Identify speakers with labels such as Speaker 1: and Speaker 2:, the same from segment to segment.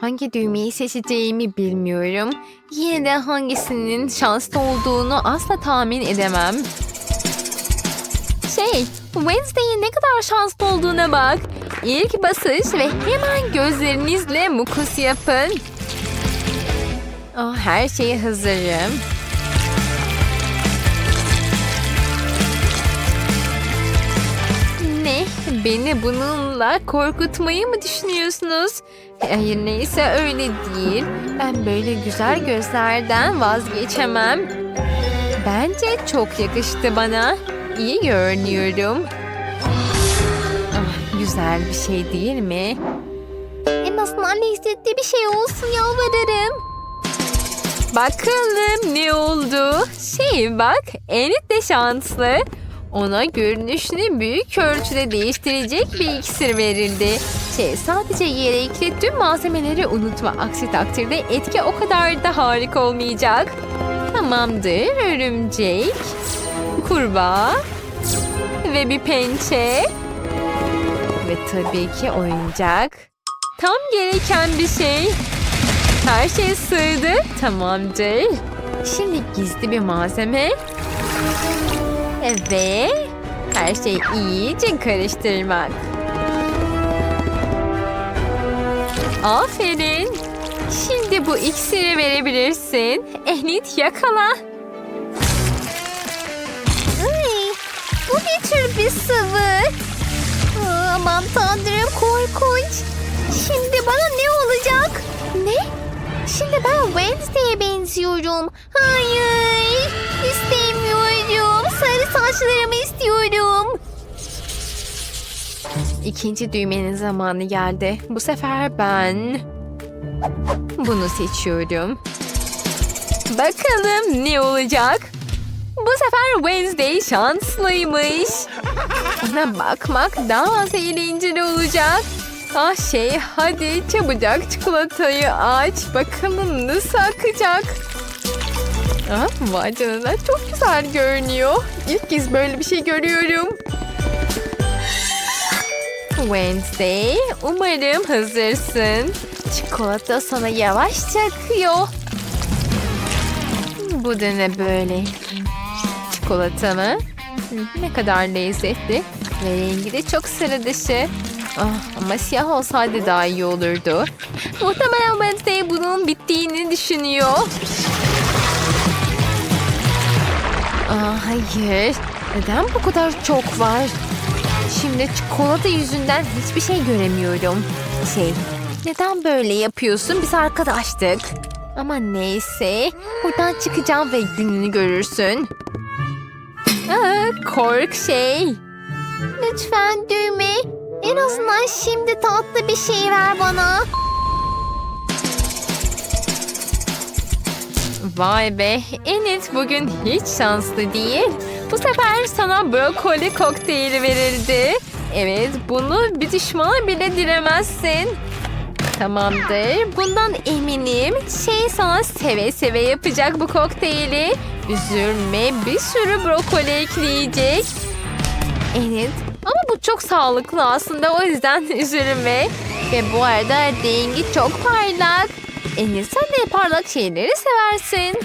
Speaker 1: Hangi düğmeyi seçeceğimi bilmiyorum. Yine de hangisinin şanslı olduğunu asla tahmin edemem. Şey, Wednesday'in ne kadar şanslı olduğuna bak. İlk basış ve hemen gözlerinizle mukus yapın. Oh, her şeye hazırım. Beni bununla korkutmayı mı düşünüyorsunuz? Hayır neyse öyle değil. Ben böyle güzel gözlerden vazgeçemem. Bence çok yakıştı bana. İyi görünüyorum. Ah, güzel bir şey değil mi? En azından lezzetli bir şey olsun yalvarırım. Bakalım ne oldu? Şey bak Enid de şanslı. Ona görünüşünü büyük ölçüde değiştirecek bir iksir verildi. Şey sadece gerekli tüm malzemeleri unutma. Aksi takdirde etki o kadar da harika olmayacak. Tamamdır örümcek, kurbağa ve bir pençe ve tabii ki oyuncak. Tam gereken bir şey. Her şey sığdı. Tamamdır. Şimdi gizli bir malzeme. Evet. Her şey iyice karıştırmak. Aferin. Şimdi bu iksiri verebilirsin. Ehnit yakala.
Speaker 2: Ay, bu ne tür bir sıvı? Aa, Aman tanrım korkunç. Şimdi bana ne olacak? Ne? Şimdi ben Wednesday'e benziyorum. Hayır. istemiyorum. Saçlarımı istiyorum.
Speaker 1: İkinci düğmenin zamanı geldi. Bu sefer ben bunu seçiyorum. Bakalım ne olacak? Bu sefer Wednesday şanslıymış. Ona bakmak daha az eğlenceli olacak. Ah şey hadi çabucak çikolatayı aç. Bakalım nasıl akacak. Ah, vay canına çok güzel görünüyor. İlk kez böyle bir şey görüyorum. Wednesday, umarım hazırsın. Çikolata sana yavaşça akıyor. Bu da ne böyle? Çikolata mı? Ne kadar lezzetli. Ve rengi de çok sıra dışı. Ah, ama siyah olsaydı daha iyi olurdu. Muhtemelen Wednesday bunun bittiğini düşünüyor. Aa, hayır. Neden bu kadar çok var? Şimdi çikolata yüzünden hiçbir şey göremiyorum. Şey, neden böyle yapıyorsun? Biz arkadaştık. Ama neyse, buradan çıkacağım ve gününü görürsün. Aa, kork şey.
Speaker 2: Lütfen düğme. En azından şimdi tatlı bir şey ver bana.
Speaker 1: Vay be, Enid bugün hiç şanslı değil. Bu sefer sana brokoli kokteyli verildi. Evet, bunu bir düşmana bile dilemezsin. Tamamdır, bundan eminim. Şey sana seve seve yapacak bu kokteyli. Üzülme, bir sürü brokoli ekleyecek. Enid, ama bu çok sağlıklı aslında o yüzden üzülme. Ve bu arada rengi çok parlak. Enid sen de parlak şeyleri seversin.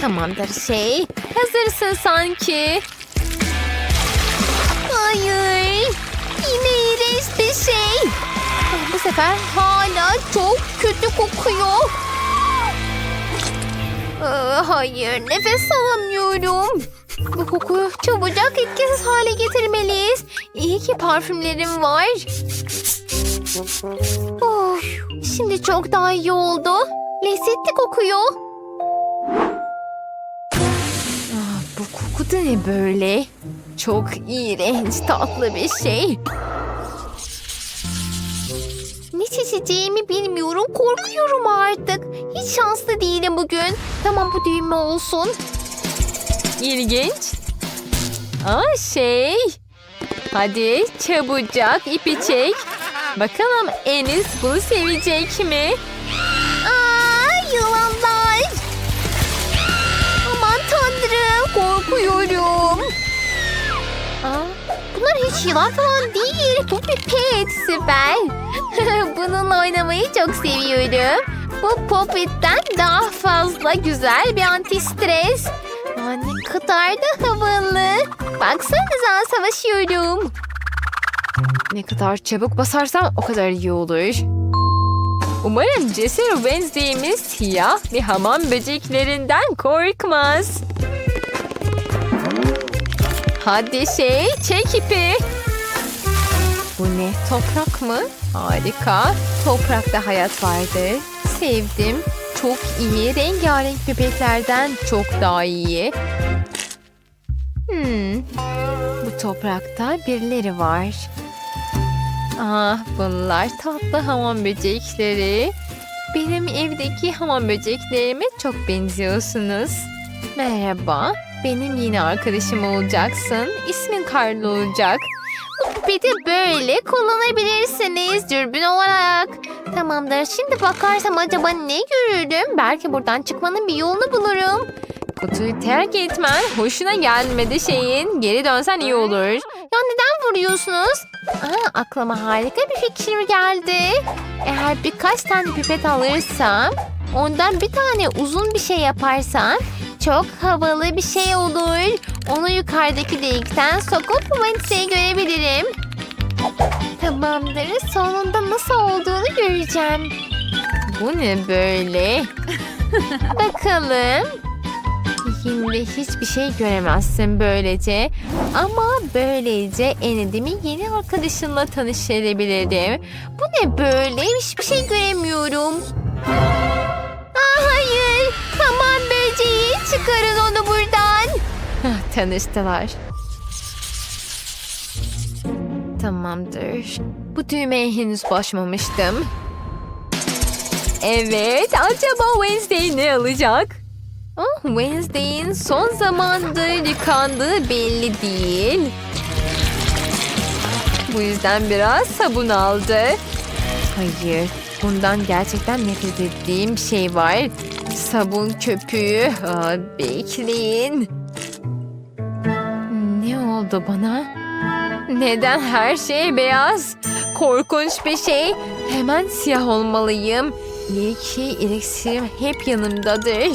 Speaker 1: Tamamdır şey. Hazırsın sanki.
Speaker 2: Hayır. Yine iğrenç bir şey. Ah, Bu sefer hala çok kötü kokuyor. Aa, hayır nefes alamıyorum. Bu kokuyu çabucak etkisiz hale getirmeliyiz. İyi ki parfümlerim var. Of, şimdi çok daha iyi oldu. Lezzetli kokuyor.
Speaker 1: Ah, bu koku da ne böyle? Çok iğrenç tatlı bir şey.
Speaker 2: Ne seçeceğimi bilmiyorum. Korkuyorum artık. Hiç şanslı değilim bugün. Tamam bu düğme olsun.
Speaker 1: İlginç. Aa şey. Hadi çabucak ipi çek. Bakalım Enis bunu sevecek mi?
Speaker 2: Aa, yılanlar. Aman tanrım korkuyorum. Aa, bunlar hiç yılan falan değil. Bu bir pet. Süper. Bununla oynamayı çok seviyorum. Bu Poppet'ten daha fazla güzel bir anti stres. Aa, ne kadar da havalı. Baksanıza savaşıyorum.
Speaker 1: Ne kadar çabuk basarsam o kadar iyi olur. Umarım cesur Wednesday'imiz siyah ve hamam böceklerinden korkmaz. Hadi şey çek ipi. Bu ne toprak mı? Harika. Toprakta hayat vardır. Sevdim. Çok iyi. Rengarenk bebeklerden çok daha iyi. Hmm. Bu toprakta birileri var. Ah bunlar tatlı hamam böcekleri. Benim evdeki hamam böceklerime çok benziyorsunuz. Merhaba, benim yeni arkadaşım olacaksın. İsmin Carlo olacak.
Speaker 2: Bir de böyle kullanabilirsiniz dürbün olarak. Tamamdır. Şimdi bakarsam acaba ne görürüm? Belki buradan çıkmanın bir yolunu bulurum.
Speaker 1: Kutuyu terk etmen hoşuna gelmedi şeyin. Geri dönsen iyi olur.
Speaker 2: Ya neden vuruyorsunuz? Aa, aklıma harika bir fikir geldi. Eğer birkaç tane pipet alırsam, ondan bir tane uzun bir şey yaparsam çok havalı bir şey olur. Onu yukarıdaki delikten sokup Wednesday'i görebilirim. Tamamdır. Sonunda nasıl olduğunu göreceğim.
Speaker 1: Bu ne böyle?
Speaker 2: Bakalım.
Speaker 1: Yine hiçbir şey göremezsin böylece. Ama böylece Enedim'i yeni arkadaşınla tanıştırabilirim.
Speaker 2: Bu ne böyle? Hiçbir şey göremiyorum. Aa, hayır. Tamam böceği. Çıkarın onu buradan.
Speaker 1: Hah, Tanıştılar. Tamamdır. Bu düğmeye henüz basmamıştım. Evet, acaba Wednesday ne alacak? Oh, Wednesday'in son zamandır yıkandığı belli değil. Bu yüzden biraz sabun aldı. Hayır, bundan gerçekten nefret ettiğim bir şey var. Sabun köpüğü. Aa, bekleyin. Ne oldu bana? Neden her şey beyaz? Korkunç bir şey. Hemen siyah olmalıyım. İyi ki iksirim hep yanımdadır.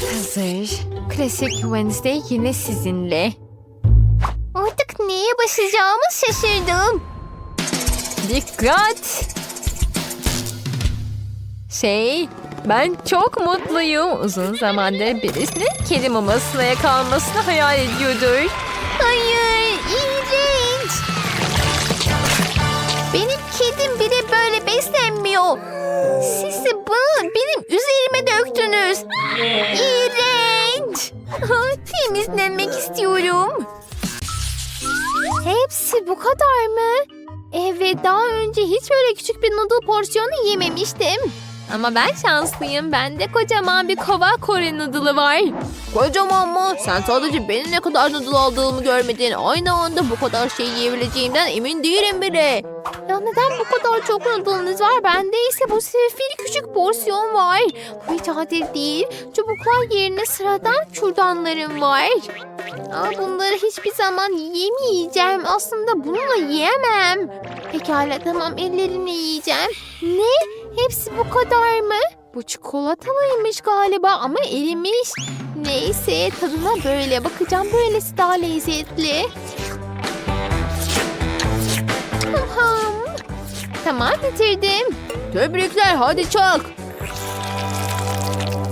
Speaker 1: Hazır. Klasik Wednesday yine sizinle.
Speaker 2: Artık neye başlayacağımı şaşırdım.
Speaker 1: Dikkat! Şey, ben çok mutluyum. Uzun zamandır birisinin kedi mamasına yakalanmasını hayal ediyordur.
Speaker 2: Hayır, iğrenç. Benim kedim bile böyle beslenmiyor. De bunu benim üzerime döktünüz. İğrenç. Temizlenmek istiyorum. Hepsi bu kadar mı? Evet, daha önce hiç böyle küçük bir noodle porsiyonu yememiştim.
Speaker 1: Ama ben şanslıyım. Bende kocaman bir kova Kore noodle'ı var.
Speaker 2: Kocaman mı? Sen sadece benim ne kadar noodle aldığımı görmedin. Aynı anda bu kadar şey yiyebileceğimden emin değilim bile. Ya neden bu kadar çok noodle'ınız var? Bende ise bu sefil küçük porsiyon var. Bu hiç adil değil. Çubuklar yerine sıradan kürdanlarım var. Aa, bunları hiçbir zaman yemeyeceğim. Aslında bununla yiyemem. Pekala tamam ellerini yiyeceğim. Ne? Hepsi bu kadar mı? Bu çikolatalıymış galiba ama erimiş. Neyse tadına böyle bakacağım. Böylesi daha lezzetli. Tamam. Tamam bitirdim. Tebrikler hadi çak.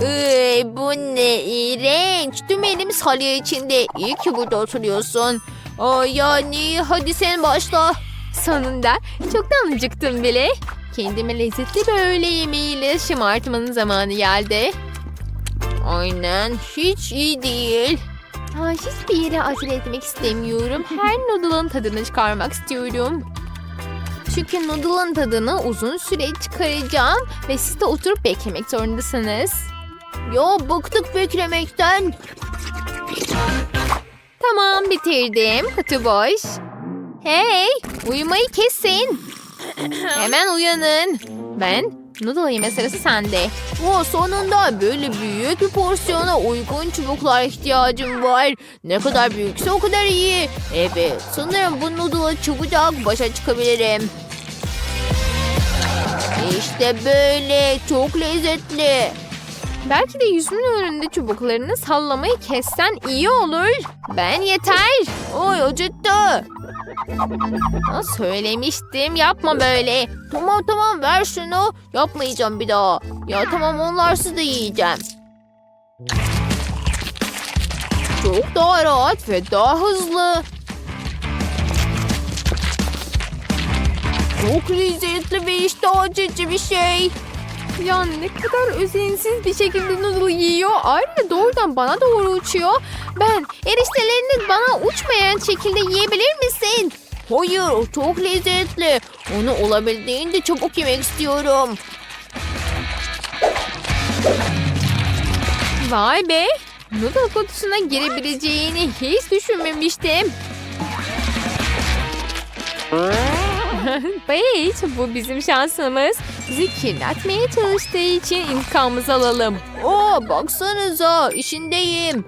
Speaker 2: Iy, bu ne iğrenç. Tüm elim salya içinde. İyi ki burada oturuyorsun. Ay yani hadi sen başla.
Speaker 1: Sonunda çoktan acıktım bile. Kendime lezzetli bir öğle yemeğiyle şımartmanın zamanı geldi.
Speaker 2: Aynen hiç iyi değil.
Speaker 1: Ha, hiçbir yere acele etmek istemiyorum. Her noodle'ın tadını çıkarmak istiyorum. Çünkü noodle'ın tadını uzun süre çıkaracağım ve siz de oturup beklemek zorundasınız.
Speaker 2: Ya bıktık beklemekten.
Speaker 1: Tamam bitirdim. Kutu boş. Hey uyumayı kesin. Hemen uyanın. Ben Noodle yeme sırası sende.
Speaker 2: O sonunda böyle büyük bir porsiyona uygun çubuklar ihtiyacım var. Ne kadar büyükse o kadar iyi. Evet sanırım bu noodle'a çabucak başa çıkabilirim. İşte böyle çok lezzetli.
Speaker 1: Belki de yüzümün önünde çubuklarını sallamayı kessen iyi olur. Ben yeter.
Speaker 2: Oy acıttı.
Speaker 1: Aa, söylemiştim yapma böyle.
Speaker 2: Tamam tamam ver şunu. Yapmayacağım bir daha. Ya tamam onlarsız da yiyeceğim. Çok daha rahat ve daha hızlı. Çok lezzetli ve iştah açıcı bir şey.
Speaker 1: Ya ne kadar özensiz bir şekilde noodle yiyor. Ayrıca doğrudan bana doğru uçuyor. Ben eriştelerini bana uçmayan şekilde yiyebilir misin?
Speaker 2: Hayır çok lezzetli. Onu olabildiğince çabuk yemek istiyorum.
Speaker 1: Vay be. Noodle kutusuna girebileceğini hiç düşünmemiştim. Paige bu bizim şansımız. Bizi kirletmeye çalıştığı için intikamımızı alalım.
Speaker 2: Oo baksanıza işindeyim.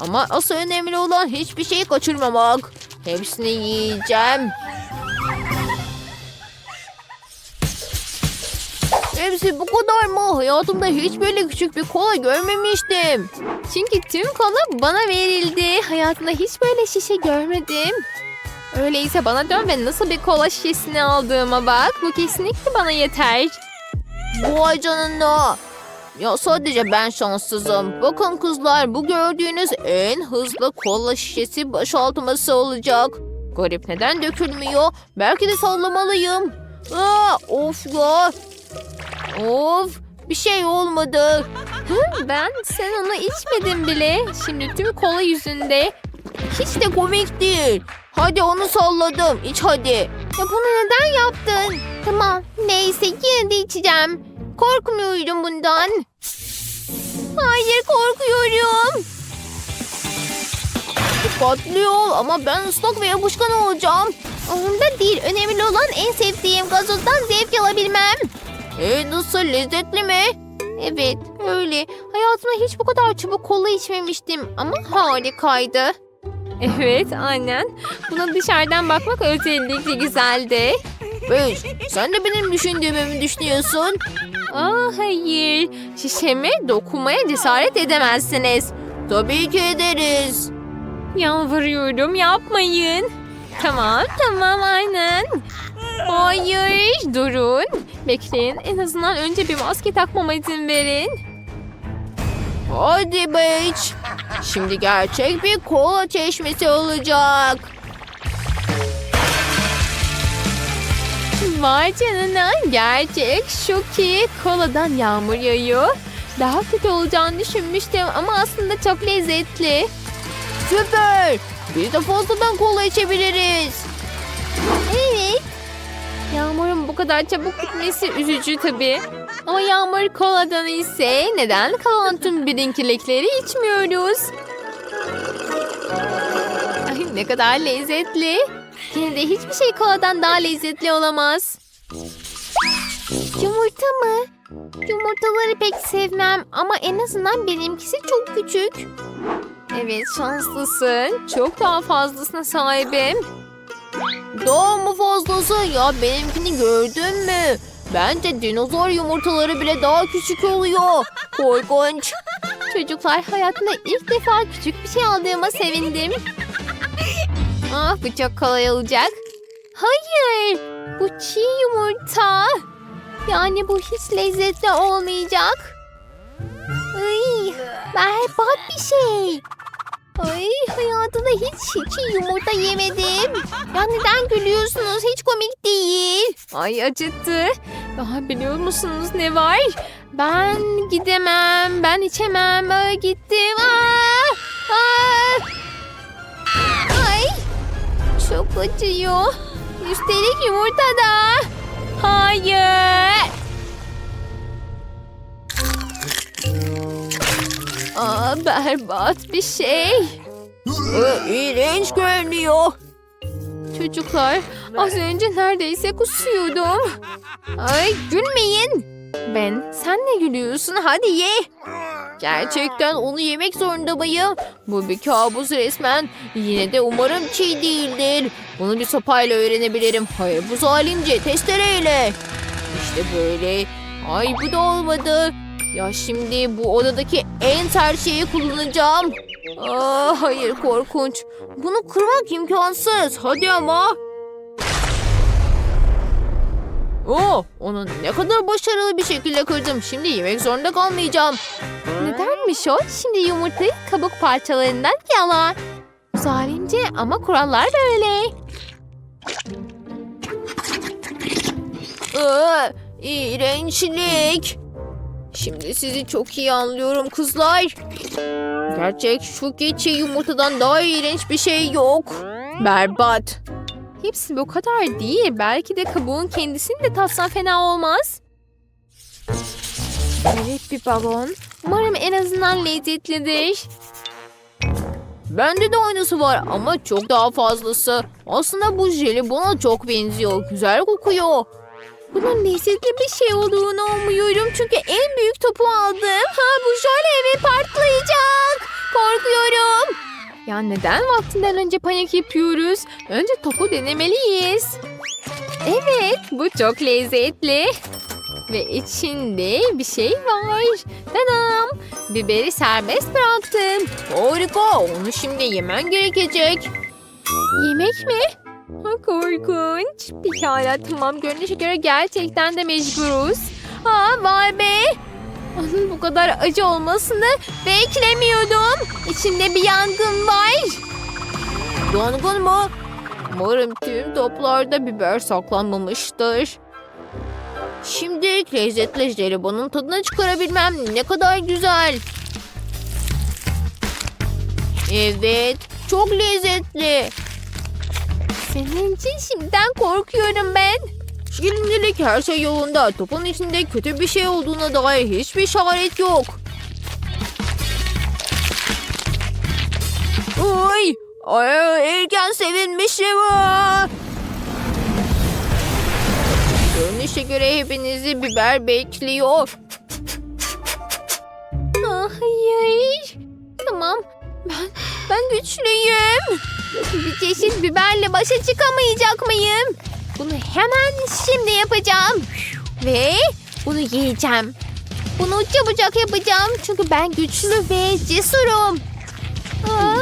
Speaker 2: Ama asıl önemli olan hiçbir şeyi kaçırmamak. Hepsini yiyeceğim. Hepsi bu kadar mı? Hayatımda hiç böyle küçük bir kola görmemiştim.
Speaker 1: Çünkü tüm kola bana verildi. Hayatımda hiç böyle şişe görmedim. Öyleyse bana dön ve nasıl bir kola şişesini aldığıma bak. Bu kesinlikle bana yeter.
Speaker 2: Vay canına. Ya sadece ben şanssızım. Bakın kızlar bu gördüğünüz en hızlı kola şişesi boşaltması olacak. Garip neden dökülmüyor? Belki de sallamalıyım. Aa, of ya. Of bir şey olmadı.
Speaker 1: Hı, ben sen onu içmedin bile. Şimdi tüm kola yüzünde.
Speaker 2: Hiç de komik değil. Hadi onu salladım. İç hadi.
Speaker 1: Ya bunu neden yaptın? Tamam neyse yine de içeceğim. Korkmuyorum bundan. Hayır korkuyorum.
Speaker 2: Dikkatli ol ama ben ıslak ve yapışkan olacağım.
Speaker 1: Onda değil önemli olan en sevdiğim gazozdan zevk alabilmem.
Speaker 2: E nasıl lezzetli mi?
Speaker 1: Evet öyle. Hayatımda hiç bu kadar çabuk kola içmemiştim ama harikaydı. Evet aynen. Buna dışarıdan bakmak özellikle güzeldi.
Speaker 2: Beş, sen de benim düşündüğümü mü düşünüyorsun?
Speaker 1: Aa hayır. Şişeme dokunmaya cesaret edemezsiniz.
Speaker 2: Tabii ki ederiz.
Speaker 1: Yalvarıyorum yapmayın. Tamam tamam aynen. Hayır durun. Bekleyin en azından önce bir maske takmama izin verin.
Speaker 2: Hadi Beach. Şimdi gerçek bir kola çeşmesi olacak.
Speaker 1: Vay canına gerçek şu ki koladan yağmur yağıyor. Daha kötü olacağını düşünmüştüm ama aslında çok lezzetli.
Speaker 2: Süper. Biz de fazladan kola içebiliriz.
Speaker 1: Yağmurun bu kadar çabuk bitmesi üzücü tabii. Ama yağmur koladan ise neden kalan tüm birinkililikleri içmiyoruz? Ay ne kadar lezzetli. Yine de hiçbir şey koladan daha lezzetli olamaz. Yumurta mı? Yumurtaları pek sevmem ama en azından benimkisi çok küçük. Evet şanslısın. Çok daha fazlasına sahibim.
Speaker 2: Daha mı fazlası? Ya benimkini gördün mü? Bence dinozor yumurtaları bile daha küçük oluyor. Korkunç.
Speaker 1: Çocuklar hayatımda ilk defa küçük bir şey aldığıma sevindim. Ah bu çok kolay olacak. Hayır bu çiğ yumurta. Yani bu hiç lezzetli olmayacak. Ay, berbat bir şey. Ay hayatımda hiç çiğ yumurta yemedim. Ya neden gülüyorsunuz? Hiç komik değil. Ay acıttı. Daha biliyor musunuz ne var? Ben gidemem, ben içemem. Ay, gittim. Aa! Aa! Ay! Çok acıyor. Üstelik yumurta da. Hayır. Aa, berbat bir şey.
Speaker 2: İğrenç görünüyor.
Speaker 1: Çocuklar az önce neredeyse kusuyordum. Ay gülmeyin. Ben sen ne gülüyorsun hadi ye.
Speaker 2: Gerçekten onu yemek zorunda mıyım? Bu bir kabus resmen. Yine de umarım çiğ değildir. Bunu bir sopayla öğrenebilirim. Hayır bu zalimce testereyle. İşte böyle. Ay bu da olmadı. Ya şimdi bu odadaki en sert şeyi kullanacağım. Aa, hayır korkunç. Bunu kırmak imkansız. Hadi ama. Oo, onu ne kadar başarılı bir şekilde kırdım. Şimdi yemek zorunda kalmayacağım.
Speaker 1: Nedenmiş o? Şimdi yumurtayı kabuk parçalarından yalar. Zalimce ama kurallar böyle.
Speaker 2: Aa, iğrençlik. Şimdi sizi çok iyi anlıyorum kızlar. Gerçek şu geçi yumurtadan daha iğrenç bir şey yok. Berbat.
Speaker 1: Hepsi bu kadar değil. Belki de kabuğun kendisini de tatsan fena olmaz. Evet bir balon. Umarım en azından lezzetlidir.
Speaker 2: Bende de aynısı var ama çok daha fazlası. Aslında bu jelibona çok benziyor. Güzel kokuyor.
Speaker 1: Bunun lezzetli bir şey olduğunu umuyorum çünkü en büyük topu aldım. Ha bu jöle ve patlayacak. Korkuyorum. Ya neden vaktinden önce panik yapıyoruz? Önce topu denemeliyiz. Evet bu çok lezzetli. Ve içinde bir şey var. Tadam. Biberi serbest bıraktım.
Speaker 2: Harika. Onu şimdi yemen gerekecek.
Speaker 1: Yemek mi? Korkunç. Pekala tamam görünüşe göre gerçekten de mecburuz. Ha vay be. Onun bu kadar acı olmasını beklemiyordum. İçinde bir yangın var.
Speaker 2: Yangın mı? Umarım tüm toplarda biber saklanmamıştır. Şimdi lezzetli jelibonun tadını çıkarabilmem ne kadar güzel. Evet, çok lezzetli.
Speaker 1: Senin için şimdiden korkuyorum ben.
Speaker 2: Şimdilik her şey yolunda. Topun içinde kötü bir şey olduğuna dair hiçbir işaret yok. Ay, ay erken sevinmişim. Görünüşe göre hepinizi biber bekliyor.
Speaker 1: Ah, hayır. Tamam. Ben, ben güçlüyüm. Bir çeşit biberle başa çıkamayacak mıyım? Bunu hemen şimdi yapacağım. Ve bunu yiyeceğim. Bunu çabucak yapacağım çünkü ben güçlü ve cesurum. Aa,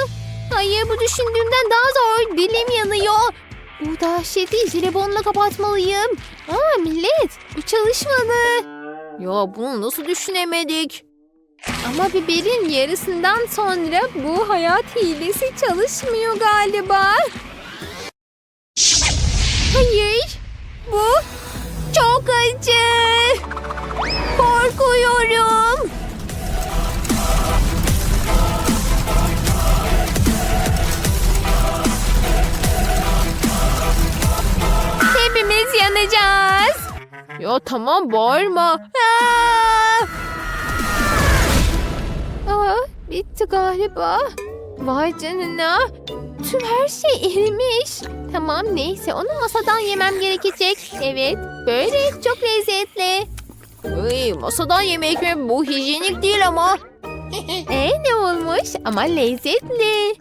Speaker 1: hayır bu düşündüğümden daha zor. Dilim yanıyor. Bu dehşeti jelibonla kapatmalıyım. Aa millet bu çalışmadı.
Speaker 2: Ya bunu nasıl düşünemedik?
Speaker 1: Ama biberin yarısından sonra bu hayat hilesi çalışmıyor galiba. Hayır. Bu çok acı. Korkuyorum. Hepimiz yanacağız.
Speaker 2: Ya tamam bağırma.
Speaker 1: Aa! Bitti galiba. Vay canına. Tüm her şey erimiş. Tamam neyse onu masadan yemem gerekecek. Evet böyle çok lezzetli.
Speaker 2: Ay, masadan yemek mi? Bu hijyenik değil ama.
Speaker 1: E ne olmuş ama lezzetli.